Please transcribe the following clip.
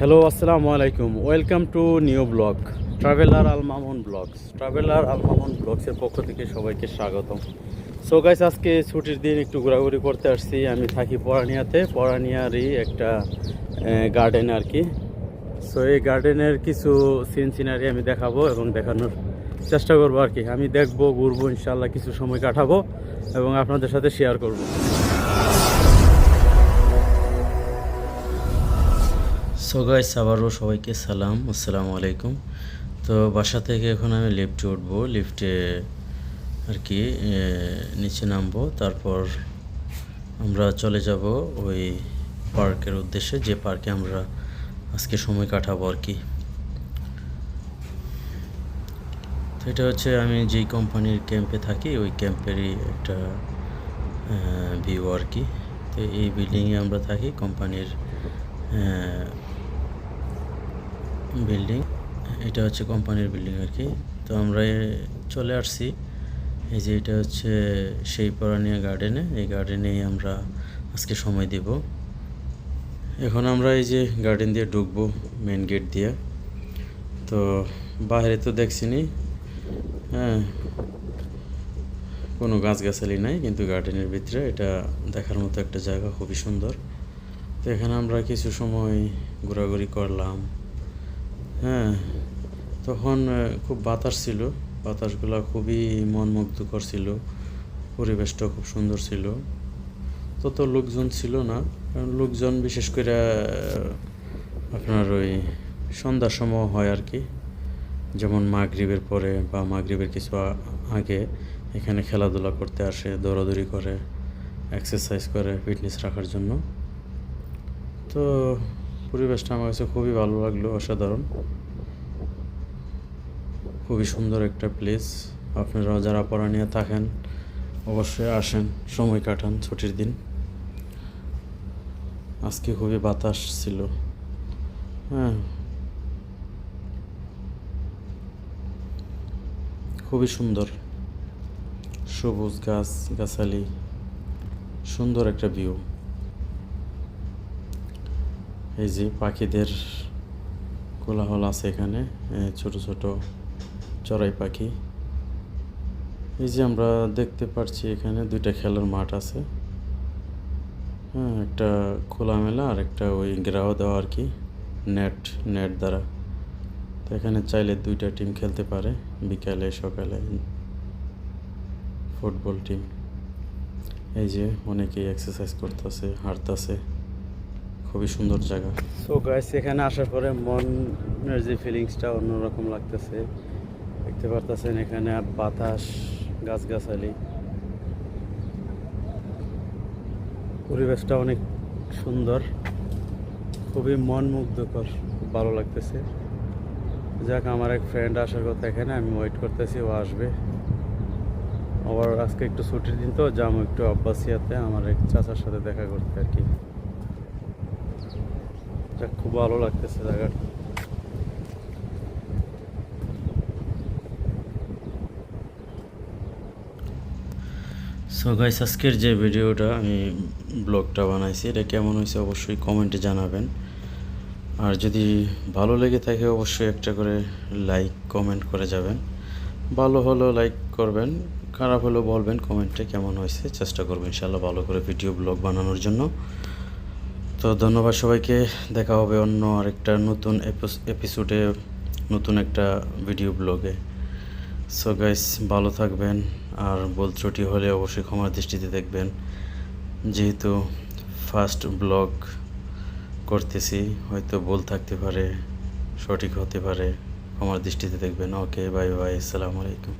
Hello আসসালামু আলাইকুম welcome to new blog traveller Al Mamun blogs traveller Al Mamun ব্লগসের পক্ষ থেকে সবাইকে স্বাগতম। সো গাইস আজকে ছুটির দিন একটু ঘোরাঘুরি করতে আসছি। আমি থাকি পরানিয়াতে। পরানিয়ারই একটা গার্ডেন আর কি। সো এই গার্ডেনের কিছু সিন সিনারি আমি দেখাবো এবং দেখানোর চেষ্টা করব আর কি। আমি দেখব, ঘুরবো ইনশাল্লাহ কিছু সময় কাটাবো এবং আপনাদের সাথে শেয়ার করব। সো গাইস আবারও সবাইকে সালাম, আসসালামু আলাইকুম। তো বাসা থেকে এখন আমি লিফটে উঠবো। লিফটে আর কি নিচে নামবো। তারপর আমরা চলে যাব ওই পার্কের উদ্দেশ্যে, যে পার্কে আমরা আজকে সময় কাটাবো আর কি। তো এটা হচ্ছে আমি যেই কোম্পানির ক্যাম্পে থাকি, ওই ক্যাম্পেরই একটা ভিউ আর কি। তো এই বিল্ডিংয়ে আমরা থাকি কোম্পানির বিল্ডিং এটা হচ্ছে কোম্পানির বিল্ডিং আর কি। তো আমরা চলে আসছি। এই যে এটা হচ্ছে সেই পরানিয়া গার্ডেনে এই গার্ডেনেই আমরা আজকে সময় দেব। এখন আমরা এই যে গার্ডেন দিয়ে ঢুকবো মেন গেট দিয়ে। তো বাইরে তো দেখছিনি। হ্যাঁ কোনো গাছগাছালি নাই, কিন্তু গার্ডেনের ভিতরে এটা দেখার মতো একটা জায়গা, খুবই সুন্দর। তো এখানে আমরা কিছু সময় ঘোরাঘুরি করলাম। হ্যাঁ তখন খুব বাতাস ছিল। বাতাসগুলো খুবই মনমুগ্ধকর ছিল। পরিবেশটা খুব সুন্দর ছিল। তত লোকজন ছিল না। কারণ লোকজন, বিশেষ করে আপনার ওই সন্ধ্যার সময় হয় আর কি। যেমন মাগরিবের পরে বা মাগরিবের কিছু আগে এখানে খেলাধুলা করতে আসে, দৌড়াদৌড়ি করে এক্সারসাইজ করে ফিটনেস রাখার জন্য। তো পরিবেশটা আমার কাছে খুবই ভালো লাগল, অসাধারণ। খুবই সুন্দর একটা প্লেস আপনারা যারা পড়ানিয়া থাকেন, অবশ্যই আসেন, সময় কাটান ছুটির দিন। আজকে খুবই বাতাস ছিল। হ্যাঁ। খুবই সুন্দর। সবুজ গাছ, গাছালি, সুন্দর একটা ভিউ এই যে পাখিদের কোলাহল আছে এখানে ছোট ছোট চড়াই পাখি। এই যে আমরা দেখতে পাচ্ছি এখানে দুইটা খেলার মাঠ আছে। হ্যাঁ একটা খোলামেলা আর একটা ওই গ্রাহ দেওয়া আর কি, নেট নেট দ্বারা। তো এখানে চাইলে দুইটা টিম খেলতে পারে, বিকালে, সকালে, ফুটবল টিম। এই যে অনেকেই এক্সারসাইজ করতেছে, হাঁটতেছে। খুবই সুন্দর জায়গা। সো গাইস এখানে আসার পরে মনের যে ফিলিংসটা অন্যরকম লাগতেছে। দেখতে পারতেছেন এখানে বাতাস, গাছগাছালি। পরিবেশটা অনেক সুন্দর। খুবই মন মুগ্ধকর খুব ভালো লাগতেছে। যাক, আমার এক ফ্রেন্ড আসার কথা এখানে, আমি ওয়েট করতেছি, ও আসবে। আবার আজকে একটু ছুটির দিন তো যাব একটু আব্বাসিয়াতে, আমার এক চাচার সাথে দেখা করতে আর কি। খুব ভালো লাগতেছে জায়গাটা। সো গাইস আজকের যে ভিডিওটা, আমি ব্লগটা বানাইছি, এটা কেমন হয়েছে অবশ্যই কমেন্টে জানাবেন। আর যদি ভালো লেগে থাকে, অবশ্যই একটা করে লাইক কমেন্ট করে যাবেন। ভালো হলেও লাইক করবেন, খারাপ হলেও বলবেন কমেন্টে কেমন হয়েছে, চেষ্টা করবেন ইনশাল্লাহ ভালো করে ভিডিও ব্লগ বানানোর জন্য। তো ধন্যবাদ সবাইকে। দেখা হবে অন্য আরেকটা নতুন এপিসোডে নতুন একটা ভিডিও ব্লগে সো গাইস ভালো থাকবেন, আর বল ত্রুটি হলে অবশ্যই ক্ষমার দৃষ্টিতে দেখবেন। যেহেতু ফার্স্ট ব্লগ করতেছি, হয়তো বল থাকতে পারে, সঠিক হতে পারে ক্ষমার দৃষ্টিতে দেখবেন। ওকে বাই বাই আসসালামু আলাইকুম।